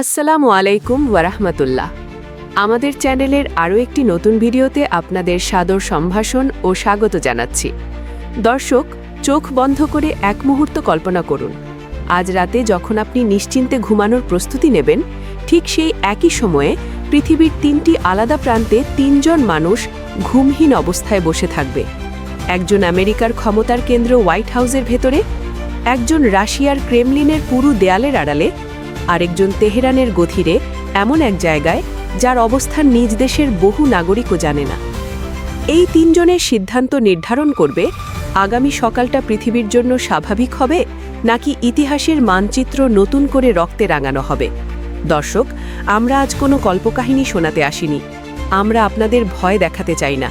আসসালামু আলাইকুম ওয়ারাহমাতুল্লাহ। আমাদের চ্যানেলের আরও একটি নতুন ভিডিওতে আপনাদের সাদর সম্ভাষণ ও স্বাগত জানাচ্ছি। দর্শক, চোখ বন্ধ করে এক মুহূর্ত কল্পনা করুন। আজ রাতে যখন আপনি নিশ্চিন্তে ঘুমানোর প্রস্তুতি নেবেন, ঠিক সেই একই সময়ে পৃথিবীর তিনটি আলাদা প্রান্তে তিনজন মানুষ ঘুমহীন অবস্থায় বসে থাকবে। একজন আমেরিকার ক্ষমতার কেন্দ্র হোয়াইট হাউসের ভেতরে, একজন রাশিয়ার ক্রেমলিনের পুরু দেয়ালের আড়ালে আরেকজন তেহরানের গথিরে এমন এক জায়গায়, যার অবস্থান নিজ দেশের বহু নাগরিকও জানে না। এই তিনজনের সিদ্ধান্ত নির্ধারণ করবে, আগামী সকালটা পৃথিবীর জন্য স্বাভাবিক হবে, নাকি ইতিহাসের মানচিত্র নতুন করে রক্তে রাঙানো হবে। দর্শক, আমরা আজ কোনো কল্পকাহিনী শোনাতে আসিনি। আমরা আপনাদের ভয় দেখাতে চাই না।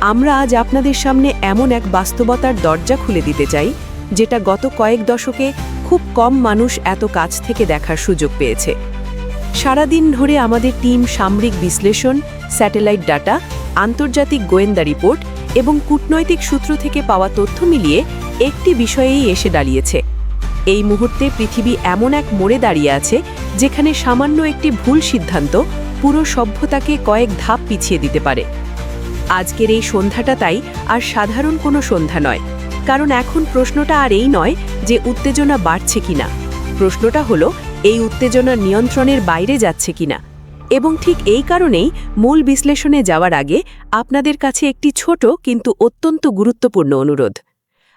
আমরা আজ আপনাদের সামনে এমন এক বাস্তবতার দরজা খুলে দিতে চাই, যেটা গত কয়েক দশকে খুব কম মানুষ এত কাছ থেকে দেখার সুযোগ পেয়েছে। সারাদিন ধরে আমাদের টিম সামরিক বিশ্লেষণ, স্যাটেলাইট ডাটা, আন্তর্জাতিক গোয়েন্দা রিপোর্ট এবং কূটনৈতিক সূত্র থেকে পাওয়া তথ্য মিলিয়ে একটি বিষয়েই এসে দাঁড়িয়েছে। এই মুহূর্তে পৃথিবী এমন এক মোড়ে দাঁড়িয়ে আছে যেখানে সামান্য একটি ভুল সিদ্ধান্ত পুরো সভ্যতাকে কয়েক ধাপ পিছিয়ে দিতে পারে। আজকের এই সন্ধ্যাটা তাই আর সাধারণ কোনো সন্ধ্যা নয়। কারণ এখন প্রশ্নটা আর এই নয় যে উত্তেজনা বাড়ছে কিনা। প্রশ্নটা হলো, এই উত্তেজনা নিয়ন্ত্রণের বাইরে যাচ্ছে কিনা। এবং ঠিক এই কারণেই মূল বিশ্লেষণে যাওয়ার আগে আপনাদের কাছে একটি ছোট কিন্তু অত্যন্ত গুরুত্বপূর্ণ অনুরোধ।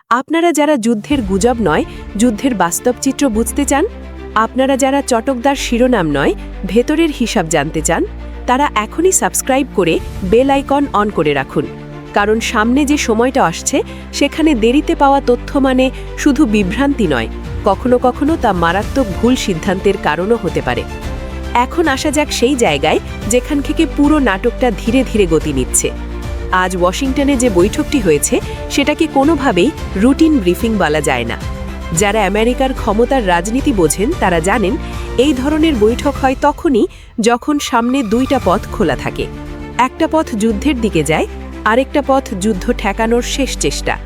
আপনারা যারা যুদ্ধের গুজব নয়, যুদ্ধের বাস্তব চিত্র বুঝতে চান, আপনারা যারা চটকদার শিরোনাম নয়, ভেতরের হিসাব জানতে চান, তারা এখনই সাবস্ক্রাইব করে বেল আইকন অন করে রাখুন। কারণ সামনে যে সময়টা আসছে, সেখানে দেরিতে পাওয়া তথ্য মানে শুধু বিভ্রান্তি নয়, কখনো কখনো তা মারাত্মক ভুল সিদ্ধান্তের কারণও হতে পারে। এখন আসা যাক সেই জায়গায়, যেখান থেকে পুরো নাটকটা ধীরে ধীরে গতি নিচ্ছে। আজ ওয়াশিংটনে যে বৈঠকটি হয়েছে, সেটাকে কোনোভাবেই রুটিন ব্রিফিং বলা যায় না। যারা আমেরিকার ক্ষমতার রাজনীতি বোঝেন, তারা জানেন, এই ধরনের বৈঠক হয় তখনই যখন সামনে দুইটা পথ খোলা থাকে। একটা পথ যুদ্ধের দিকে যায় আরেকটা পথ যুদ্ধ ঠেকানোর শেষ চেষ্টা।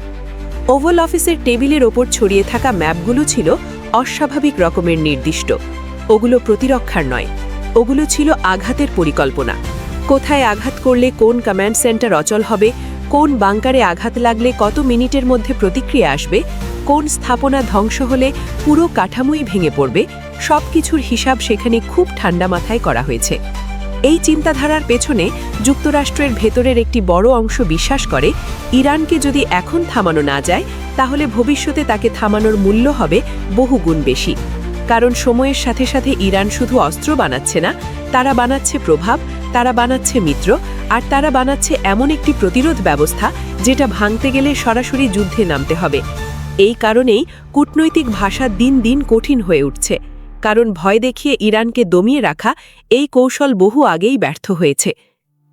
ওভাল অফিসের টেবিলের ওপর ছড়িয়ে থাকা ম্যাপগুলো ছিল অস্বাভাবিক রকমের নির্দিষ্ট। ওগুলো প্রতিরক্ষার নয়। ওগুলো ছিল আঘাতের পরিকল্পনা। কোথায় আঘাত করলে কোন কমান্ড সেন্টার অচল হবে, কোন বাংকারে আঘাত লাগলে কত মিনিটের মধ্যে প্রতিক্রিয়া আসবে, কোন স্থাপনা ধ্বংস হলে পুরো কাঠামোই ভেঙে পড়বে সব কিছুর হিসাব সেখানে খুব ঠান্ডা মাথায় করা হয়েছে। এই চিন্তাধারার পেছনে যুক্তরাষ্ট্রের ভেতরের একটি বড় অংশ বিশ্বাস করে, ইরানকে যদি এখন থামানো না যায়, তাহলে ভবিষ্যতে তাকে থামানোর মূল্য হবে বহুগুণ বেশি। কারণ সময়ের সাথে সাথে ইরান শুধু অস্ত্র বানাচ্ছে না, তারা বানাচ্ছে প্রভাব, তারা বানাচ্ছে মিত্র, আর তারা বানাচ্ছে এমন একটি প্রতিরোধ ব্যবস্থা যেটা ভাঙতে গেলে সরাসরি যুদ্ধে নামতে হবে। এই কারণেই কূটনৈতিক ভাষা দিন দিন কঠিন হয়ে উঠছে। কারণ ভয় দেখিয়ে ইরানকে দমিয়ে রাখা এই কৌশল বহু আগেই ব্যর্থ হয়েছে।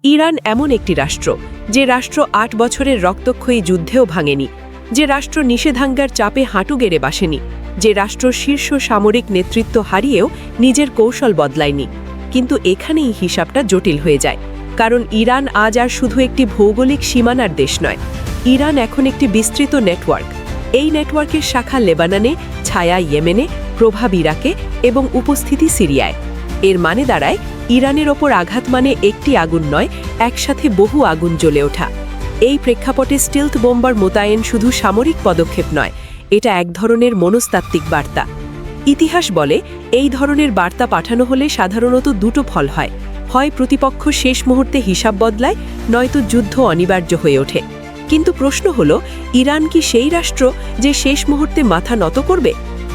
ইরান এমন একটি রাষ্ট্র, যে রাষ্ট্র আট বছরের রক্তক্ষয়ী যুদ্ধেও ভাঙেনি, যে রাষ্ট্র নিষেধাজ্ঞার চাপে হাঁটু গেড়ে বাসেনি, যে রাষ্ট্র শীর্ষ সামরিক নেতৃত্ব হারিয়েও নিজের কৌশল বদলায়নি। কিন্তু এখানেই হিসাবটা জটিল হয়ে যায়, কারণ ইরান আজ আর শুধু একটি ভৌগোলিক সীমানার দেশ নয়, ইরান এখন একটি বিস্তৃত নেটওয়ার্ক। এই নেটওয়ার্কের শাখা লেবাননে, ছায়া ইয়েমেনে প্রভাব ইরাকে এবং উপস্থিতি সিরিয়ায়। এর মানে দাঁড়ায়, ইরানের ওপর আঘাত মানে একটি আগুন নয়, একসাথে বহু আগুন জ্বলে ওঠা। এই প্রেক্ষাপটে স্টিলথ বোম্বার মোতায়েন শুধু সামরিক পদক্ষেপ নয়, এটা এক ধরনের মনস্তাত্ত্বিক বার্তা। ইতিহাস বলে, এই ধরনের বার্তা পাঠানো হলে সাধারণত দুটো ফল হয়। হয় প্রতিপক্ষ শেষ মুহূর্তে হিসাব বদলায়, নয়তো যুদ্ধ অনিবার্য হয়ে ওঠে। কিন্তু প্রশ্ন হল, ইরান কি সেই রাষ্ট্র যে শেষ মুহূর্তে মাথা নত করবে?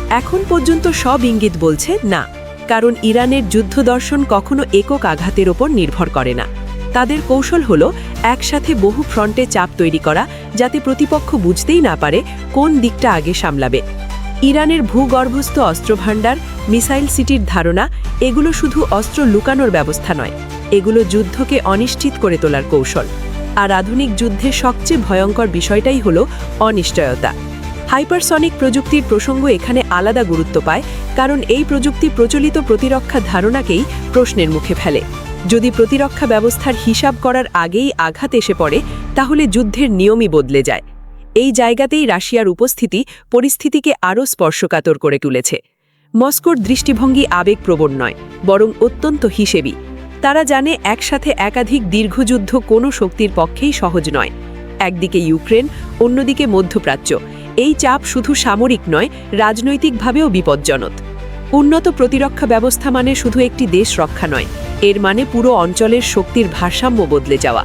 এখন পর্যন্ত সব ইঙ্গিত বলছে না, কারণ ইরানের যুদ্ধ দর্শন কখনো একক আঘাতের ওপর নির্ভর করে না। তাদের কৌশল হল একসাথে বহু ফ্রন্টে চাপ তৈরি করা, যাতে প্রতিপক্ষ বুঝতেই না পারে কোন দিকটা আগে সামলাবে। ইরানের ভূগর্ভস্থ অস্ত্রভাণ্ডার, মিসাইল সিটির ধারণা, এগুলো শুধু অস্ত্র লুকানোর ব্যবস্থা নয়, এগুলো যুদ্ধকে অনিশ্চিত করে তোলার কৌশল। আর আধুনিক যুদ্ধে সবচেয়ে ভয়ঙ্কর বিষয়টাই হল অনিশ্চয়তা। হাইপারসনিক প্রযুক্তির প্রসঙ্গ এখানে আলাদা গুরুত্ব পায়, কারণ এই প্রযুক্তি প্রচলিত প্রতিরক্ষা ধারণাকেই প্রশ্নের মুখে ফেলে। যদি প্রতিরক্ষা ব্যবস্থার হিসাব করার আগেই আঘাত এসে পড়ে, তাহলে যুদ্ধের নিয়মই বদলে যায়। এই জায়গাতেই রাশিয়ার উপস্থিতি পরিস্থিতিকে আরও স্পর্শকাতর করে তুলেছে। মস্কোর দৃষ্টিভঙ্গি আবেগপ্রবণ নয়, বরং অত্যন্ত হিসেবি। তারা জানে একসাথে একাধিক দীর্ঘযুদ্ধ কোনো শক্তির পক্ষেই সহজ নয়। একদিকে ইউক্রেন, অন্যদিকে মধ্যপ্রাচ্য। এই চাপ শুধু সামরিক নয়, রাজনৈতিকভাবেও বিপজ্জনক। উন্নত প্রতিরক্ষা ব্যবস্থা মানে শুধু একটি দেশ রক্ষা নয়, এর মানে পুরো অঞ্চলের শক্তির ভারসাম্য বদলে যাওয়া।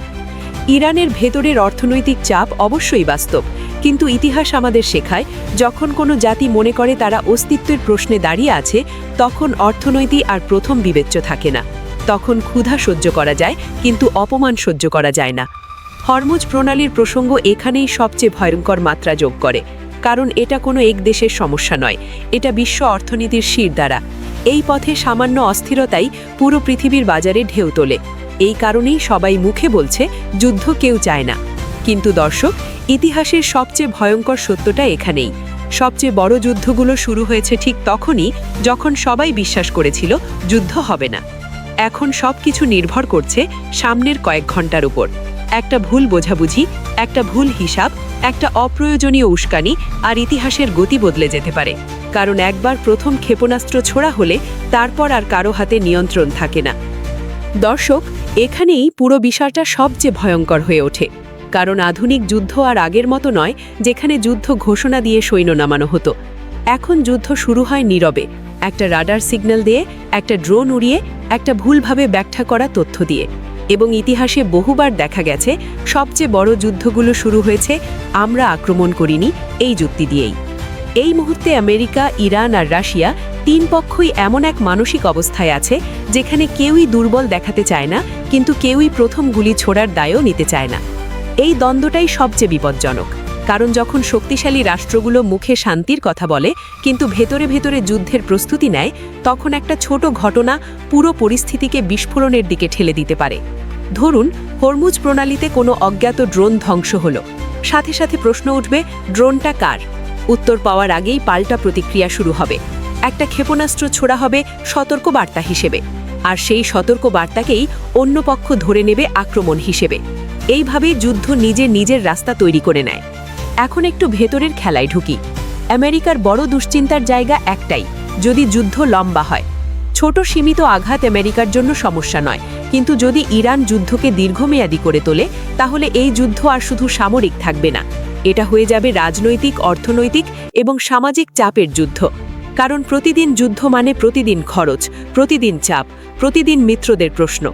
ইরানের ভেতরের অর্থনৈতিক চাপ অবশ্যই বাস্তব, কিন্তু ইতিহাস আমাদের শেখায়, যখন কোনো জাতি মনে করে তারা অস্তিত্বের প্রশ্নে দাঁড়িয়ে আছে, তখন অর্থনৈতিক আর প্রথম বিবেচ্য থাকে না। তখন ক্ষুধা সহ্য করা যায়, কিন্তু অপমান সহ্য করা যায় না। হরমুজ প্রণালীর প্রসঙ্গ এখানেই সবচেয়ে ভয়ঙ্কর মাত্রা যোগ করে। কারণ এটা কোনো এক দেশের সমস্যা নয়। এটা বিশ্ব অর্থনীতির শির দ্বারা। এই পথে সামান্য অস্থিরতাই পুরো পৃথিবীর বাজারে ঢেউ তোলে। এই কারণেই সবাই মুখে বলছে, যুদ্ধ কেউ চায় না। কিন্তু দর্শক, ইতিহাসের সবচেয়ে ভয়ঙ্কর সত্যটা এখানেই। সবচেয়ে বড় যুদ্ধগুলো শুরু হয়েছে ঠিক তখনই যখন সবাই বিশ্বাস করেছিল, যুদ্ধ হবে না। এখন সব কিছু নির্ভর করছে সামনের কয়েক ঘণ্টার উপর। একটা ভুল বোঝাবুঝি, একটা ভুল হিসাব একটা অপ্রয়োজনীয় উস্কানি আর ইতিহাসের গতি বদলে যেতে পারে। কারণ একবার প্রথম ক্ষেপণাস্ত্র ছোড়া হলে তারপর আর কারও হাতে নিয়ন্ত্রণ থাকে না। দর্শক, এখানেই পুরো বিষয়টা সবচেয়ে ভয়ঙ্কর হয়ে ওঠে। কারণ আধুনিক যুদ্ধ আর আগের মতো নয়, যেখানে যুদ্ধ ঘোষণা দিয়ে সৈন্য নামানো হতো। এখন যুদ্ধ শুরু হয় নীরবে। একটা রাডার সিগন্যাল দিয়ে, একটা ড্রোন উড়িয়ে, একটা ভুলভাবে ব্যাখ্যা করা তথ্য দিয়ে। এবং ইতিহাসে বহুবার দেখা গেছে, সবচেয়ে বড় যুদ্ধগুলো শুরু হয়েছে, আমরা আক্রমণ করিনি, এই যুক্তি দিয়েই। এই মুহূর্তে আমেরিকা, ইরান আর রাশিয়া তিন পক্ষই এমন এক মানসিক অবস্থায় আছে, যেখানে কেউই দুর্বল দেখাতে চায় না, কিন্তু কেউই প্রথম গুলি ছোড়ার দায়ও নিতে চায় না। এই দ্বন্দ্বটাই সবচেয়ে বিপজ্জনক। কারণ যখন শক্তিশালী রাষ্ট্রগুলো মুখে শান্তির কথা বলে, কিন্তু ভেতরে ভেতরে যুদ্ধের প্রস্তুতি নেয়, তখন একটা ছোট ঘটনা পুরো পরিস্থিতিকে বিস্ফোরণের দিকে ঠেলে দিতে পারে। ধরুন, হরমুজ প্রণালীতে কোনো অজ্ঞাত ড্রোন ধ্বংস হলো। সাথে সাথে প্রশ্ন উঠবে, ড্রোনটা কার? উত্তর পাওয়ার আগেই পাল্টা প্রতিক্রিয়া শুরু হবে। একটা ক্ষেপণাস্ত্র ছোড়া হবে সতর্ক বার্তা হিসেবে, আর সেই সতর্ক বার্তাকেই অন্য পক্ষ ধরে নেবে আক্রমণ হিসেবে। এইভাবে যুদ্ধ নিজে নিজের রাস্তা তৈরি করে নেয়। এখন একটু ভেতরের খেলায় ঢুকি। আমেরিকার বড় দুশ্চিন্তার জায়গা একটাই, যদি যুদ্ধ লম্বা হয়। ছোট সীমিত আঘাত আমেরিকার জন্য সমস্যা নয়, কিন্তু যদি ইরান যুদ্ধকে দীর্ঘমেয়াদী করে তোলে, তাহলে এই যুদ্ধ আর শুধু সামরিক থাকবে না। এটা হয়ে যাবে রাজনৈতিক, অর্থনৈতিক এবং সামাজিক চাপের যুদ্ধ। কারণ প্রতিদিন যুদ্ধ মানে প্রতিদিন খরচ, প্রতিদিন চাপ, প্রতিদিন মিত্রদের প্রশ্ন।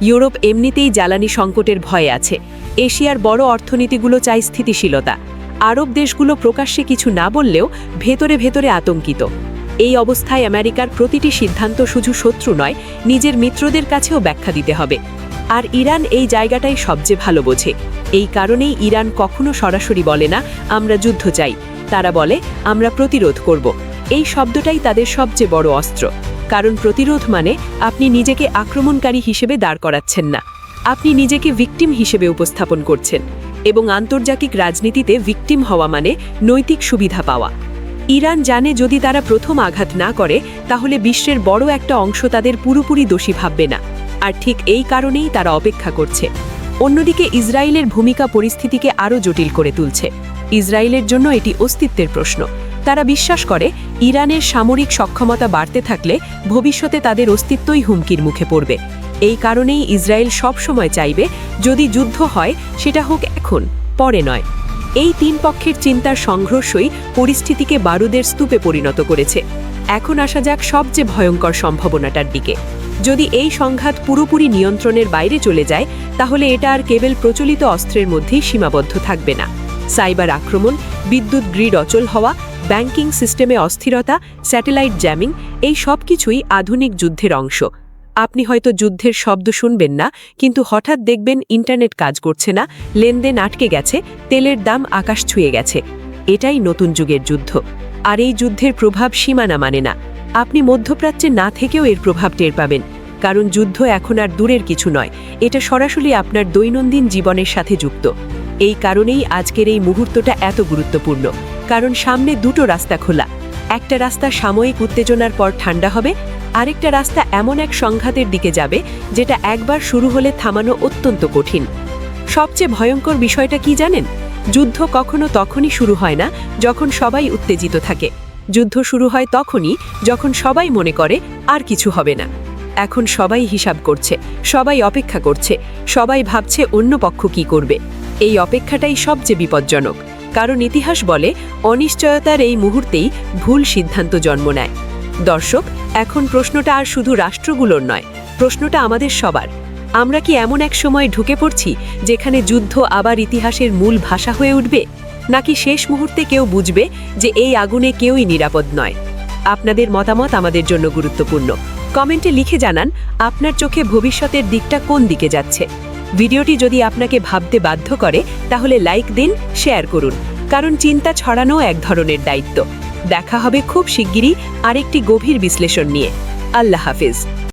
ইউরোপ এমনিতেই জ্বালানি সংকটের ভয়ে আছে। এশিয়ার বড় অর্থনীতিগুলো চাই স্থিতিশীলতা। আরব দেশগুলো প্রকাশ্যে কিছু না বললেও ভেতরে ভেতরে আতঙ্কিত। এই অবস্থায় আমেরিকার প্রতিটি সিদ্ধান্ত শুধু শত্রু নয়, নিজের মিত্রদের কাছেও ব্যাখ্যা দিতে হবে। আর ইরান এই জায়গাটাই সবচেয়ে ভালো বোঝে। এই কারণেই ইরান কখনো সরাসরি বলে না, আমরা যুদ্ধ চাই। তারা বলে, আমরা প্রতিরোধ করব। এই শব্দটাই তাদের সবচেয়ে বড় অস্ত্র। কারণ প্রতিরোধ মানে আপনি নিজেকে আক্রমণকারী হিসেবে দাঁড় করাচ্ছেন না। আপনি নিজেকে ভিকটিম হিসেবে উপস্থাপন করছেন। এবং আন্তর্জাতিক রাজনীতিতে ভিকটিম হওয়া মানে নৈতিক সুবিধা পাওয়া। ইরান জানে যদি তারা প্রথম আঘাত না করে, তাহলে বিশ্বের বড় একটা অংশ তাদের পুরোপুরি দোষী ভাববে না। আর ঠিক এই কারণেই তারা অপেক্ষা করছে। অন্যদিকে ইসরায়েলের ভূমিকা পরিস্থিতিকে আরও জটিল করে তুলছে। ইসরায়েলের জন্য এটি অস্তিত্বের প্রশ্ন। তারা বিশ্বাস করে, ইরানের সামরিক সক্ষমতা বাড়তে থাকলে ভবিষ্যতে তাদের অস্তিত্বই হুমকির মুখে পড়বে। এই কারণেই ইসরায়েল সবসময় চাইবে, যদি যুদ্ধ হয়, সেটা হোক এখন পরে নয়। এই তিন পক্ষের চিন্তার সংঘর্ষই পরিস্থিতিকে বারুদের স্তূপে পরিণত করেছে। এখন আসা যাক সবচেয়ে ভয়ঙ্কর সম্ভাবনাটার দিকে। যদি এই সংঘাত পুরোপুরি নিয়ন্ত্রণের বাইরে চলে যায়, তাহলে এটা আর কেবল প্রচলিত অস্ত্রের মধ্যেই সীমাবদ্ধ থাকবে না। সাইবার আক্রমণ, বিদ্যুৎ গ্রিড অচল হওয়া, ব্যাংকিং সিস্টেমে অস্থিরতা, স্যাটেলাইট জ্যামিং, এই সব কিছুই আধুনিক যুদ্ধের অংশ। আপনি হয়তো যুদ্ধের শব্দ শুনবেন না, কিন্তু হঠাৎ দেখবেন ইন্টারনেট কাজ করছে না, লেনদেন আটকে গেছে, তেলের দাম আকাশ ছুঁয়ে গেছে। এটাই নতুন যুগের যুদ্ধ। আর এই যুদ্ধের প্রভাব সীমানা মানে না। আপনি মধ্যপ্রাচ্যে না থেকেও এর প্রভাব টের পাবেন, কারণ যুদ্ধ এখন আর দূরের কিছু নয়, এটা সরাসরি আপনার দৈনন্দিন জীবনের সাথে যুক্ত। এই কারণেই আজকের এই মুহূর্তটা এত গুরুত্বপূর্ণ, কারণ সামনে দুটো রাস্তা খোলা। একটা রাস্তা সাময়িক উত্তেজনার পর ঠান্ডা হবে আরেকটা রাস্তা এমন এক সংঘাতের দিকে যাবে, যেটা একবার শুরু হলে থামানো অত্যন্ত কঠিন। সবচেয়ে ভয়ঙ্কর বিষয়টা কি জানেন? যুদ্ধ কখনো তখনই শুরু হয় না যখন সবাই উত্তেজিত থাকে। যুদ্ধ শুরু হয় তখনই যখন সবাই মনে করে, আর কিছু হবে না। এখন সবাই হিসাব করছে, সবাই অপেক্ষা করছে, সবাই ভাবছে অন্য পক্ষ কি করবে। এই অপেক্ষাটাই সবচেয়ে বিপজ্জনক, কারণ ইতিহাস বলে অনিশ্চয়তার এই মুহূর্তেই ভুল সিদ্ধান্ত জন্ম নেয়। দর্শক, এখন প্রশ্নটা আর শুধু রাষ্ট্রগুলোর নয়, প্রশ্নটা আমাদের সবার। আমরা কি এমন এক সময় ঢুকে পড়ছি যেখানে যুদ্ধ আবার ইতিহাসের মূল ভাষা হয়ে উঠবে? নাকি শেষ মুহূর্তে কেউ বুঝবে যে এই আগুনে কেউই নিরাপদ নয়? আপনাদের মতামত আমাদের জন্য গুরুত্বপূর্ণ। কমেন্টে লিখে জানান আপনার চোখে ভবিষ্যতের দিকটা কোন দিকে যাচ্ছে। ভিডিওটি যদি আপনাকে ভাবতে বাধ্য করে, তাহলে লাইক দিন, শেয়ার করুন। কারণ চিন্তা ছড়ানো এক ধরনের দায়িত্ব। দেখা হবে খুব শিগগিরই আরেকটি গভীর বিশ্লেষণ নিয়ে। আল্লাহ হাফিজ।